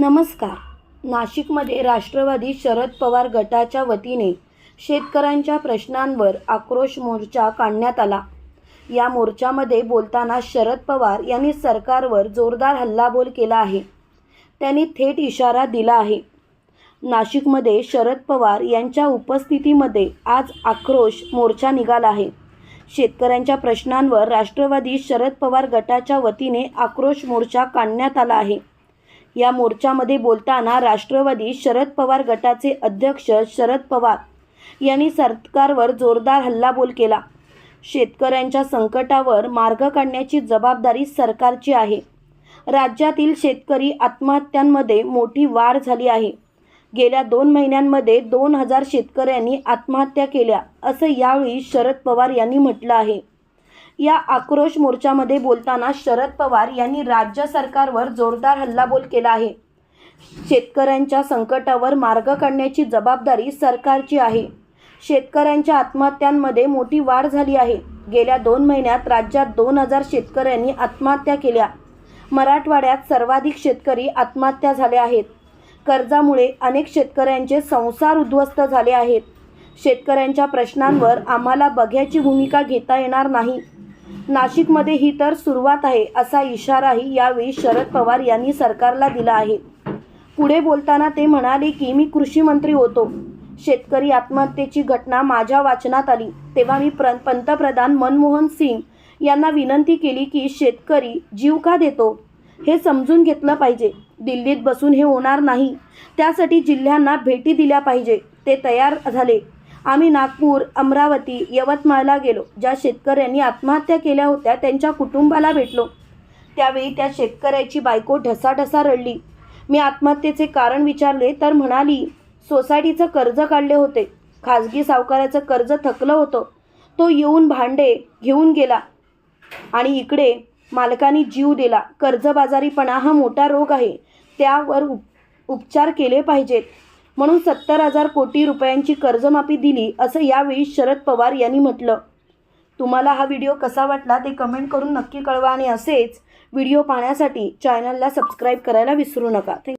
नमस्कार. नाशिकमध्ये राष्ट्रवादी शरद पवार गटाच्या वतीने शेतकऱ्यांच्या प्रश्नांवर आक्रोश मोर्चा काढण्यात आला. या मोर्चामध्ये बोलताना शरद पवार यांनी सरकारवर जोरदार हल्लाबोल केला आहे. त्यांनी थेट इशारा दिला आहे. नाशिकमध्ये शरद पवार यांच्या उपस्थितीमध्ये आज आक्रोश मोर्चा निघाला आहे. शेतकऱ्यांच्या प्रश्नांवर राष्ट्रवादी शरद पवार गटाच्या वतीने आक्रोश मोर्चा काढण्यात आला आहे. या मोर्चामध्ये बोलताना राष्ट्रवादी शरद पवार गटाचे अध्यक्ष शरद पवार यांनी सरकारवर जोरदार हल्लाबोल केला. शेतकऱ्यांच्या संकटावर मार्ग काढण्याची जबाबदारी सरकारची आहे. राज्यातील शेतकरी आत्महत्यांमध्ये मोठी वाढ झाली आहे. गेल्या दोन महिन्यांमध्ये दोन हजार शेतकऱ्यांनी आत्महत्या केल्या असं यावेळी शरद पवार यांनी म्हटलं आहे. या आक्रोश मोर्चामध्ये बोलताना शरद पवार यांनी राज्य सरकारवर जोरदार हल्लाबोल केला आहे. शेतकऱ्यांच्या संकटावर मार्ग काढण्याची जबाबदारी सरकारची आहे. शेतकऱ्यांच्या आत्महत्यांमध्ये मोठी वाढ झाली आहे. गेल्या दोन महिन्यात राज्यात दोन हजार शेतकऱ्यांनी आत्महत्या केल्या. मराठवाड्यात सर्वाधिक शेतकरी आत्महत्या झाले आहेत. कर्जामुळे अनेक शेतकऱ्यांचे संसार उद्ध्वस्त झाले आहेत. शेतकऱ्यांच्या प्रश्नांवर आम्हाला बघ्याची भूमिका घेता येणार नाही. नाशिकमध्ये ही तर सुरुवात आहे असा इशाराही यावेळी शरद पवार यांनी सरकारला दिला आहे. पुढे बोलताना ते म्हणाले की मी कृषी मंत्री होतो. शेतकरी आत्महत्येची घटना माझ्या वाचनात आली. तेव्हा मी प्र पंतप्रधान मनमोहन सिंग यांना विनंती केली की शेतकरी जीव का देतो? हे समजून घेतलं पाहिजे. दिल्लीत बसून हे होणार नाही. त्यासाठी जिल्ह्यांना भेटी दिल्या पाहिजे. ते तयार झाले. आम्ही नागपूर अमरावती यवतमाळला गेलो. ज्या शेतकऱ्यांनी आत्महत्या केल्या होत्या त्यांच्या कुटुंबाला भेटलो. त्यावेळी त्या शेतकऱ्याची बायको ढसाढसा रडली. मी आत्महत्येचे कारण विचारले तर म्हणाली सोसायटीचं कर्ज काढले होते. खाजगी सावकाराचं कर्ज थकलं होतं. तो येऊन भांडे घेऊन गेला आणि इकडे मालकाने जीव दिला. कर्जबाजारीपणा हा मोठा रोग आहे. त्यावर उप उपचार केले पाहिजेत. म्हणून सत्तर हजार कोटी रुपयांची कर्जमाफी दिली असं यावेळी शरद पवार यांनी म्हटलं. तुम्हाला हा व्हिडिओ कसा वाटला ते कमेंट करून नक्की कळवा आणि असेच व्हिडिओ पाहण्यासाठी चॅनलला सबस्क्राईब करायला विसरू नका. थँक